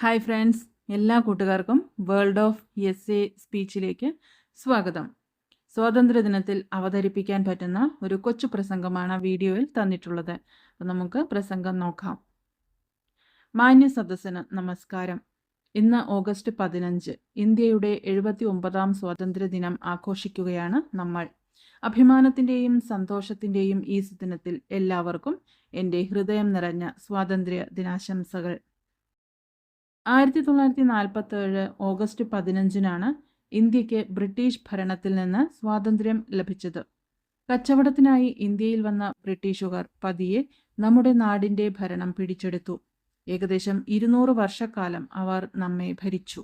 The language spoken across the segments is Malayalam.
ഹായ് ഫ്രണ്ട്സ് എല്ലാ കൂട്ടുകാർക്കും വേൾഡ് ഓഫ് എസ് എ സ്പീച്ചിലേക്ക് സ്വാഗതം. സ്വാതന്ത്ര്യ ദിനത്തിൽ അവതരിപ്പിക്കാൻ പറ്റുന്ന ഒരു കൊച്ചു പ്രസംഗമാണ് വീഡിയോയിൽ തന്നിട്ടുള്ളത്. അപ്പം നമുക്ക് പ്രസംഗം നോക്കാം. മാന്യ സദസ്സിന് നമസ്കാരം. ഇന്ന് ഓഗസ്റ്റ് പതിനഞ്ച് ഇന്ത്യയുടെ എഴുപത്തി ഒമ്പതാം സ്വാതന്ത്ര്യദിനം ആഘോഷിക്കുകയാണ് നമ്മൾ. അഭിമാനത്തിന്റെയും സന്തോഷത്തിന്റെയും ഈ ദിനത്തിൽ എല്ലാവർക്കും എന്റെ ഹൃദയം നിറഞ്ഞ സ്വാതന്ത്ര്യ ദിനാശംസകൾ. ആയിരത്തി തൊള്ളായിരത്തി നാൽപ്പത്തേഴ് ഓഗസ്റ്റ് പതിനഞ്ചിനാണ് ഇന്ത്യയ്ക്ക് ബ്രിട്ടീഷ് ഭരണത്തിൽ നിന്ന് സ്വാതന്ത്ര്യം ലഭിച്ചത്. കച്ചവടത്തിനായി ഇന്ത്യയിൽ വന്ന ബ്രിട്ടീഷുകാർ പതിയെ നമ്മുടെ നാടിന്റെ ഭരണം പിടിച്ചെടുത്തു. ഏകദേശം ഇരുന്നൂറ് വർഷക്കാലം അവർ നമ്മെ ഭരിച്ചു.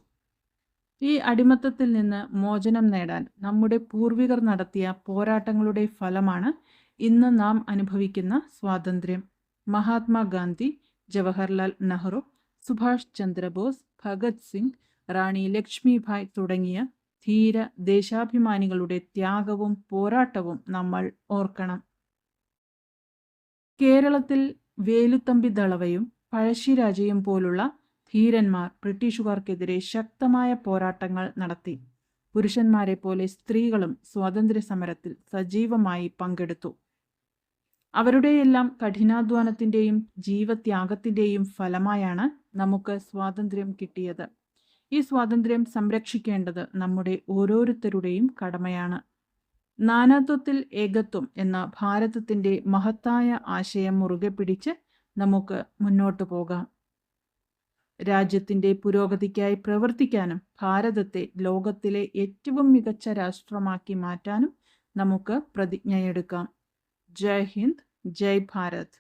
ഈ അടിമത്തത്തിൽ നിന്ന് മോചനം നേടാൻ നമ്മുടെ പൂർവികർ നടത്തിയ പോരാട്ടങ്ങളുടെ ഫലമാണ് ഇന്ന് നാം അനുഭവിക്കുന്ന സ്വാതന്ത്ര്യം. മഹാത്മാഗാന്ധി ജവഹർലാൽ നെഹ്റു സുഭാഷ് ചന്ദ്രബോസ് ഭഗത് സിംഗ് റാണി ലക്ഷ്മിഭായ് തുടങ്ങിയ ധീര ദേശാഭിമാനികളുടെ ത്യാഗവും പോരാട്ടവും നമ്മൾ ഓർക്കണം. കേരളത്തിൽ വേലുത്തമ്പി ദളവയും പഴശ്ശിരാജയും പോലുള്ള ധീരന്മാർ ബ്രിട്ടീഷുകാർക്കെതിരെ ശക്തമായ പോരാട്ടങ്ങൾ നടത്തി. പുരുഷന്മാരെ പോലെ സ്ത്രീകളും സ്വാതന്ത്ര്യ സമരത്തിൽ സജീവമായി പങ്കെടുത്തു. അവരുടെയെല്ലാം കഠിനാധ്വാനത്തിന്റെയും ജീവത്യാഗത്തിന്റെയും ഫലമായാണ് നമുക്ക് സ്വാതന്ത്ര്യം കിട്ടിയത്. ഈ സ്വാതന്ത്ര്യം സംരക്ഷിക്കേണ്ടത് നമ്മുടെ ഓരോരുത്തരുടെയും കടമയാണ്. നാനാത്വത്തിൽ ഏകത്വം എന്ന ഭാരതത്തിന്റെ മഹത്തായ ആശയം മുറുകെ പിടിച്ച് നമുക്ക് മുന്നോട്ട് പോകാം. രാജ്യത്തിന്റെ പുരോഗതിക്കായി പ്രവർത്തിക്കാനും ഭാരതത്തെ ലോകത്തിലെ ഏറ്റവും മികച്ച രാഷ്ട്രമാക്കി മാറ്റാനും നമുക്ക് പ്രതിജ്ഞയെടുക്കാം. ജയ് ഹിന്ദ് ജയ് ഭാരത്.